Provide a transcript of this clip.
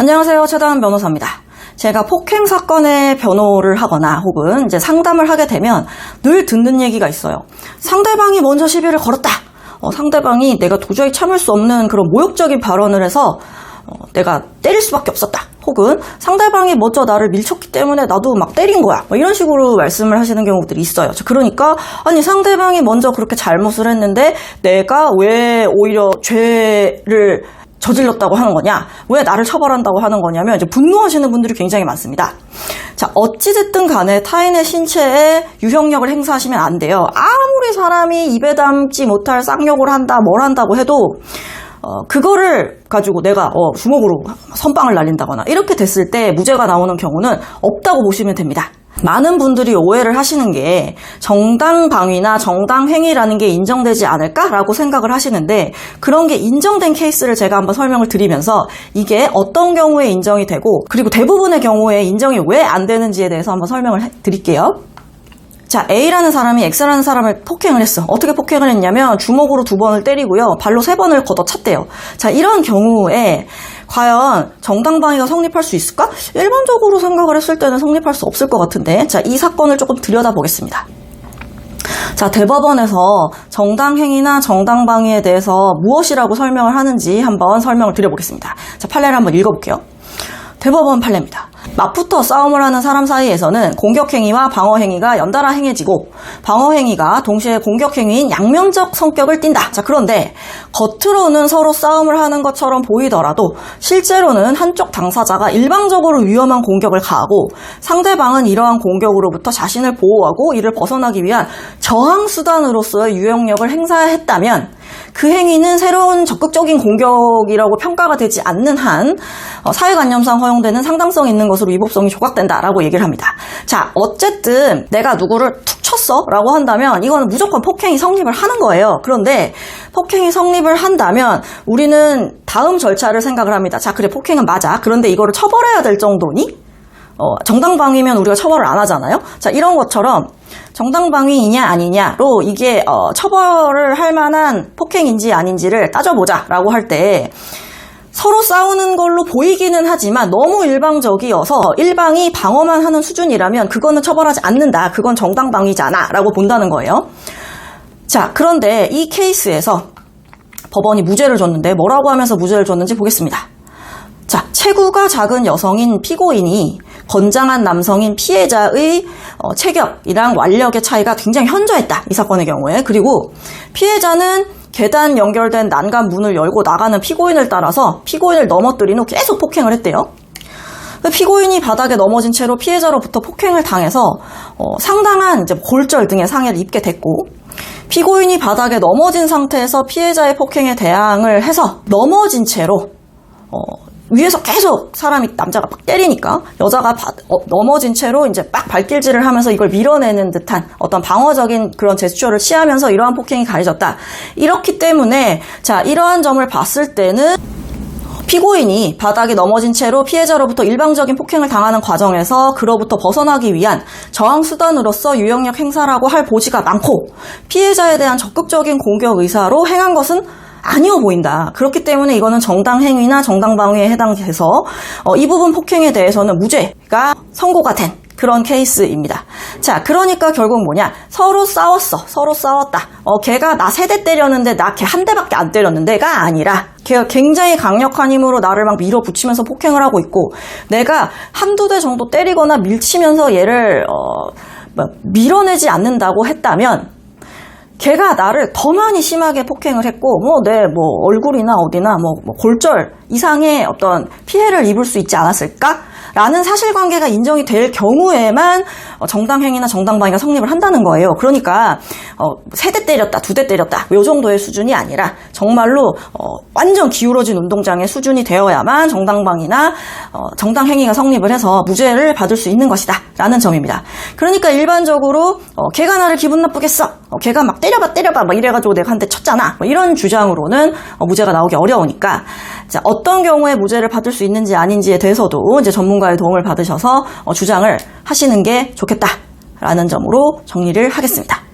안녕하세요. 최다은 변호사입니다. 제가 폭행 사건의 변호를 하거나 혹은 이제 상담을 하게 되면 늘 듣는 얘기가 있어요. 상대방이 먼저 시비를 걸었다. 어, 상대방이 내가 도저히 참을 수 없는 그런 모욕적인 발언을 해서 어, 내가 때릴 수밖에 없었다. 혹은 상대방이 먼저 나를 밀쳤기 때문에 나도 막 때린 거야. 뭐 이런 식으로 말씀을 하시는 경우들이 있어요. 자, 그러니까 아니 상대방이 먼저 그렇게 잘못을 했는데 내가 왜 오히려 죄를 저질렀다고 하는 거냐? 왜 나를 처벌한다고 하는 거냐면 이제 분노하시는 분들이 굉장히 많습니다. 자, 어찌됐든 간에 타인의 신체에 유형력을 행사하시면 안 돼요. 아무리 사람이 입에 담지 못할 쌍욕을 한다, 뭘 한다고 해도 어, 그거를 가지고 내가 어, 주먹으로 선빵을 날린다거나 이렇게 됐을 때 무죄가 나오는 경우는 없다고 보시면 됩니다. 많은 분들이 오해를 하시는 게 정당 방위나 정당 행위라는 게 인정되지 않을까라고 생각을 하시는데 그런 게 인정된 케이스를 제가 한번 설명을 드리면서 이게 어떤 경우에 인정이 되고 그리고 대부분의 경우에 인정이 왜 안 되는지에 대해서 한번 설명을 해 드릴게요. 자, A라는 사람이 X라는 사람을 폭행을 했어. 어떻게 폭행을 했냐면 주먹으로 두 번을 때리고요. 발로 세 번을 걷어찼대요. 자, 이런 경우에 과연 정당방위가 성립할 수 있을까? 일반적으로 생각을 했을 때는 성립할 수 없을 것 같은데. 자, 이 사건을 조금 들여다보겠습니다. 자, 대법원에서 정당행위나 정당방위에 대해서 무엇이라고 설명을 하는지 한번 설명을 드려보겠습니다. 자, 판례를 한번 읽어볼게요. 대법원 판례입니다. 맞붙어 싸움을 하는 사람 사이에서는 공격행위와 방어행위가 연달아 행해지고 방어행위가 동시에 공격행위인 양면적 성격을 띈다. 자, 그런데 겉으로는 서로 싸움을 하는 것처럼 보이더라도 실제로는 한쪽 당사자가 일방적으로 위험한 공격을 가하고 상대방은 이러한 공격으로부터 자신을 보호하고 이를 벗어나기 위한 저항수단으로서의 유형력을 행사했다면 그 행위는 새로운 적극적인 공격이라고 평가가 되지 않는 한 어, 사회관념상 허용되는 상당성 있는 것으로 위법성이 조각된다라고 얘기를 합니다. 자, 어쨌든 내가 누구를 툭 쳤어 라고 한다면 이거는 무조건 폭행이 성립을 하는 거예요. 그런데 폭행이 성립을 한다면 우리는 다음 절차를 생각을 합니다. 자, 그래, 폭행은 맞아. 그런데 이거를 처벌해야 될 정도니? 어, 정당방위면 우리가 처벌을 안 하잖아요. 자, 이런 것처럼 정당방위이냐 아니냐로 이게 어, 처벌을 할 만한 폭행인지 아닌지를 따져보자라고 할 때 서로 싸우는 걸로 보이기는 하지만 너무 일방적이어서 일방이 방어만 하는 수준이라면 그거는 처벌하지 않는다. 그건 정당방위잖아. 라고 본다는 거예요. 자, 그런데 이 케이스에서 법원이 무죄를 줬는데 뭐라고 하면서 무죄를 줬는지 보겠습니다. 자, 체구가 작은 여성인 피고인이 건장한 남성인 피해자의 어, 체격이랑 완력의 차이가 굉장히 현저했다. 이 사건의 경우에. 그리고 피해자는 계단 연결된 난간 문을 열고 나가는 피고인을 따라서 피고인을 넘어뜨린 후 계속 폭행을 했대요. 피고인이 바닥에 넘어진 채로 피해자로부터 폭행을 당해서 어, 상당한 이제 골절 등의 상해를 입게 됐고 피고인이 바닥에 넘어진 상태에서 피해자의 폭행에 대항을 해서 넘어진 채로 어, 위에서 계속 사람이 남자가 막 때리니까 여자가 바, 어, 넘어진 채로 이제 막 발길질을 하면서 이걸 밀어내는 듯한 어떤 방어적인 그런 제스처를 취하면서 이러한 폭행이 가해졌다. 이렇기 때문에 자 이러한 점을 봤을 때는 피고인이 바닥에 넘어진 채로 피해자로부터 일방적인 폭행을 당하는 과정에서 그로부터 벗어나기 위한 저항 수단으로서 유형력 행사라고 할 보지가 많고 피해자에 대한 적극적인 공격 의사로 행한 것은 아니어 보인다. 그렇기 때문에 이거는 정당 행위나 정당 방위에 해당돼서 어, 이 부분 폭행에 대해서는 무죄가 선고가 된 그런 케이스입니다. 자, 그러니까 결국 뭐냐? 서로 싸웠어. 서로 싸웠다. 어, 걔가 나 세 대 때렸는데 나 걔 한 대밖에 안 때렸는데가 아니라 걔가 굉장히 강력한 힘으로 나를 막 밀어붙이면서 폭행을 하고 있고 내가 한두 대 정도 때리거나 밀치면서 얘를 어, 뭐 밀어내지 않는다고 했다면 걔가 나를 더 많이 심하게 폭행을 했고 뭐 내 뭐 얼굴이나 어디나 뭐, 뭐 골절 이상의 어떤 피해를 입을 수 있지 않았을까? 라는 사실관계가 인정이 될 경우에만 어, 정당행위나 정당방위가 성립을 한다는 거예요. 그러니까 어, 세대 때렸다, 두 대 때렸다 요 정도의 수준이 아니라 정말로 어, 완전 기울어진 운동장의 수준이 되어야만 정당방위나 어, 정당행위가 성립을 해서 무죄를 받을 수 있는 것이다 라는 점입니다. 그러니까 일반적으로 어, 걔가 나를 기분 나쁘게 써. 어, 걔가 막 때려봐 때려봐 막 이래가지고 내가 한 대 쳤잖아. 뭐 이런 주장으로는 어, 무죄가 나오기 어려우니까 자, 어떤 경우에 무죄를 받을 수 있는지 아닌지에 대해서도 이제 전문가의 도움을 받으셔서 어, 주장을 하시는 게 좋겠다라는 점으로 정리를 하겠습니다.